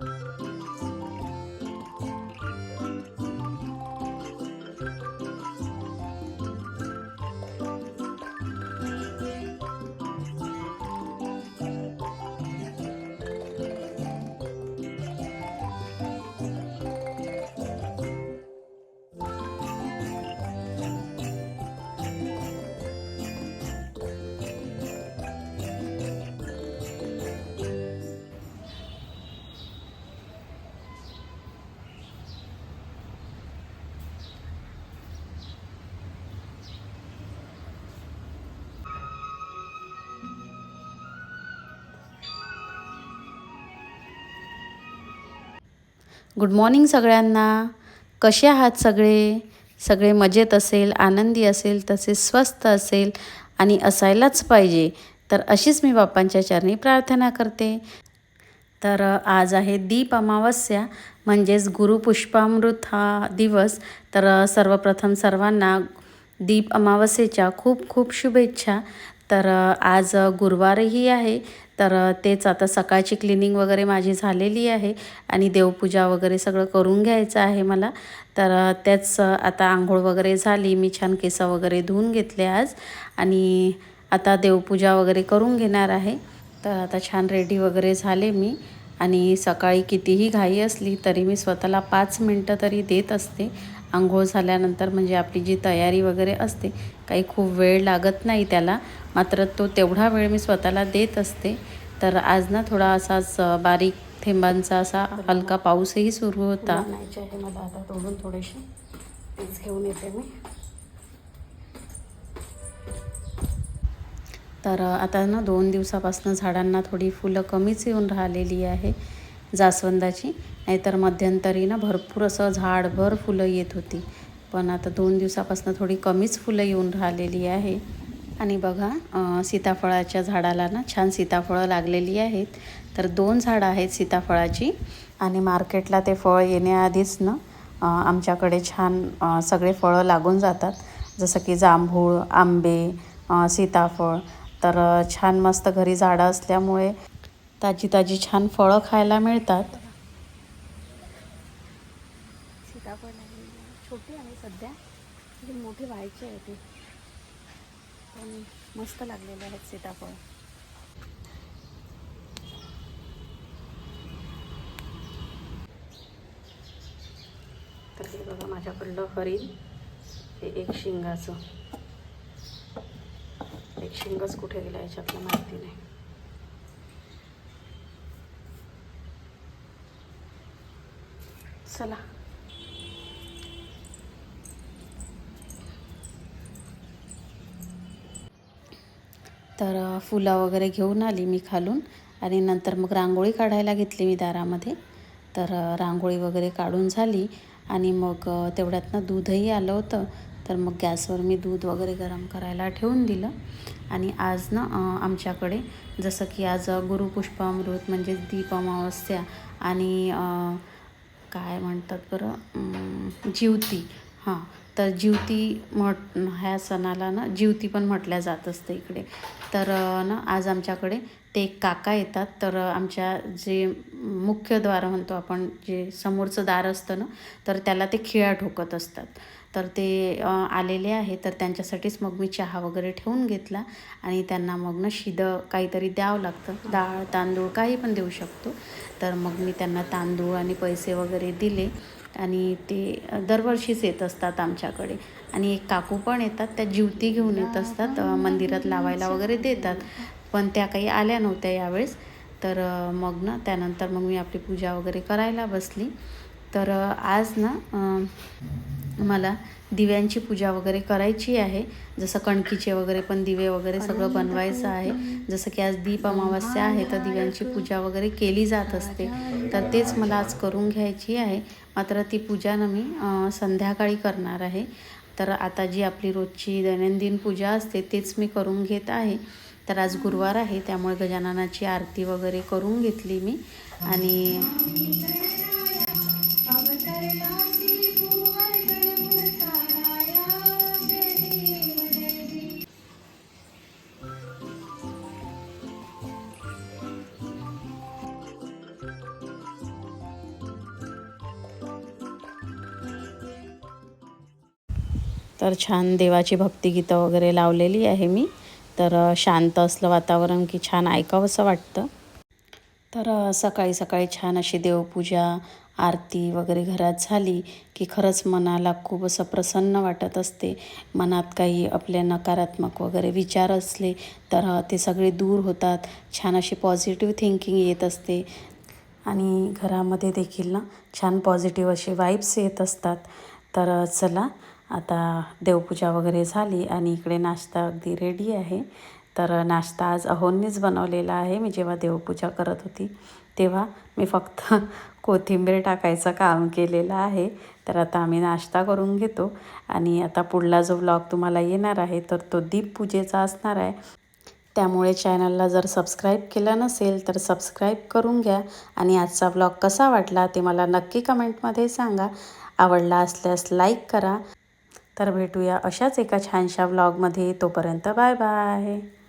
Música good morning सगळ्यांना. कसे आहात सगळे? सगळे मजेत असेल आनंदी असेल तसेच स्वस्त असेल आणि असायलाच पाहिजे. तर अशीच मी बाप्पांच्या चरणी प्रार्थना करते. तर आज आहे दीप अमावस्या म्हणजेच गुरुपुष्पामृत हा दिवस. तर सर्वप्रथम सर्वांना दीप अमावस्येच्या खूप खूप शुभेच्छा. तर आज गुरुवारही आहे. तर तेच आता सकाळची क्लिनिंग वगैरे माझी झालेली आहे आणि देवपूजा वगैरे सगळं करून घ्यायचं आहे मला. तर त्याच आता आंघोळ वगैरे झाली. मी छान केस वगैरे धुवून घेतले आज आणि आता देवपूजा वगैरे करून घेणार आहे. तर आता छान रेडी वगैरे झाले मी. आणि सकाळी कितीही घाई असली तरी मी स्वतःला पाच मिनटं तरी देत असते. आंघोळ झाल्यानंतर म्हणजे आपली जी तयारी वगैरे असते काही खूप वेळ लागत नाही त्याला. मात्र तो तेवढा वेळ मी स्वतःला देत असते. तर आज ना थोडा असाच बारीक थेंबांचा असा हलका पाऊसही सुरू होता. मला आता तोडून थोडेसे तेच घेऊन येते मी. तर आता ना दोन दिवसापासून झाडांना थोडी फुलं कमीच येऊन राहिलेली आहे जास्वंदाची. नाहीतर मध्यंतरी ना भरपूर असं झाडभर फुलं येत होती. पण आता दोन दिवसापासून थोडी कमीच फुलं येऊन राहिलेली आहे. आणि बघा सीताफळाच्या झाडाला ना छान सीताफळं लागलेली आहेत. तर दोन झाडं आहेत सीताफळाची आणि मार्केटला ते फळ येण्याआधीच ना आमच्याकडे छान सगळे फळं लागून जातात. जसं की जांभूळ आंबे सीताफळ. तर छान मस्त घरी झाडं असल्यामुळे ताजी ताजी छान फळं खायला मिळतात. सीताफळ छोटी आहे सध्या. म्हणजे मोठी व्हायची आहे ती. पण मस्त लागलेले आहेत सीताफळ. तर हे बघा माझ्याकडलं हरिण. हे एक शिंगाचं. एक शिंगच कुठे गेला याच्यातलं माहिती नाही. चला. तर फुलं वगैरे घेऊन आली मी खालून आणि नंतर मग रांगोळी काढायला घेतली मी दारामध्ये. तर रांगोळी वगैरे काढून झाली आणि मग तेवढ्यातनं तेवढ्यात ना दूधही आलं होतं. तर मग गॅसवर मी दूध वगैरे गरम करायला ठेवून दिलं. आणि आज ना आमच्याकडे जसं की आज गुरुपुष्पामृत म्हणजेच दीप अमावस्या आणि काय म्हणतात बरं जीवती जिवती हां तर जिवती म्हट ह्या सणाला ना जीवती पण म्हटल्या जात असते इकडे. तर ना आज आमच्याकडे ते एक काका येतात. तर आमच्या जे मुख्य द्वार म्हणतो आपण जे समोरचं दार असतं ना तर त्याला ते खिळा ठोकत असतात. तर ते आलेले आहे. तर त्यांच्यासाठीच मग मी चहा वगैरे ठेवून घेतला आणि त्यांना मग ना शिदं काहीतरी द्यावं लागतं. डाळ तांदूळ काही पण देऊ शकतो. तर मग मी त्यांना तांदूळ आणि पैसे वगैरे दिले आणि ते दरवर्षीच येत असतात आमच्याकडे. आणि एक काकू पण येतात त्या जिवती घेऊन येत असतात मंदिरात लावायला वगैरे देतात. पण त्या काही आल्या नव्हत्या यावेळेस. तर मग ना त्यानंतर मग मी आपली पूजा वगैरे करायला बसली. तर आज ना मला दिव्यांची पूजा वगैरे करायची आहे. जसं कणकीचे वगैरे पण दिवे वगैरे सगळं बनवायचं आहे. जसं की आज दीप अमावस्या आहे तर दिव्यांची पूजा वगैरे केली जात असते. तर तेच मला आज करून घ्यायची आहे. मात्र ती पूजा ना मी संध्याकाळी करणार आहे. तर आता जी आपली रोजची दैनंदिन पूजा असते तेच मी करून घेत आहे. तर आज गुरुवार आहे त्यामुळे गजाननाची आरती वगैरे करून घेतली मी. आणि तर छान देवाची भक्तिगीतं वगैरे लावलेली आहे मी. तर शांत असलं वातावरण की छान ऐकावंसं वाटतं. तर सकाळी सकाळी छान अशी देवपूजा आरती वगैरे घरात झाली की खरंच मनाला खूप असं प्रसन्न वाटत असते. मनात काही आपले नकारात्मक वगैरे विचार असले तर ते सगळे दूर होतात. छान अशी पॉझिटिव्ह थिंकिंग येत असते. आणि घरामध्ये देखील ना छान पॉझिटिव्ह असे वाईब्स येत असतात. तर चला आता देवपूजा वगैरे झाली आणि इकडे नाश्ता अगदी रेडी आहे. तर नाश्ता आज अहोंनीच बनवलेला आहे. मी जेव्हा देवपूजा करत होती तेव्हा मी फक्त कोथिंबीर टाकायचं काम केलेलं आहे. तर आता आम्ही नाश्ता करून घेतो. आणि आता पुढला जो व्लॉग तुम्हाला येणार आहे तर तो दीपपूजेचा असणार आहे. त्यामुळे चॅनलला जर सबस्क्राईब केलं नसेल तर सबस्क्राईब करून घ्या. आणि आजचा व्लॉग कसा वाटला ते मला नक्की कमेंटमध्ये सांगा. आवडला असल्यास लाईक करा. तर भेटूया अशाच एका छानशा व्लॉगमध्ये तोपर्यंत बाय बाय.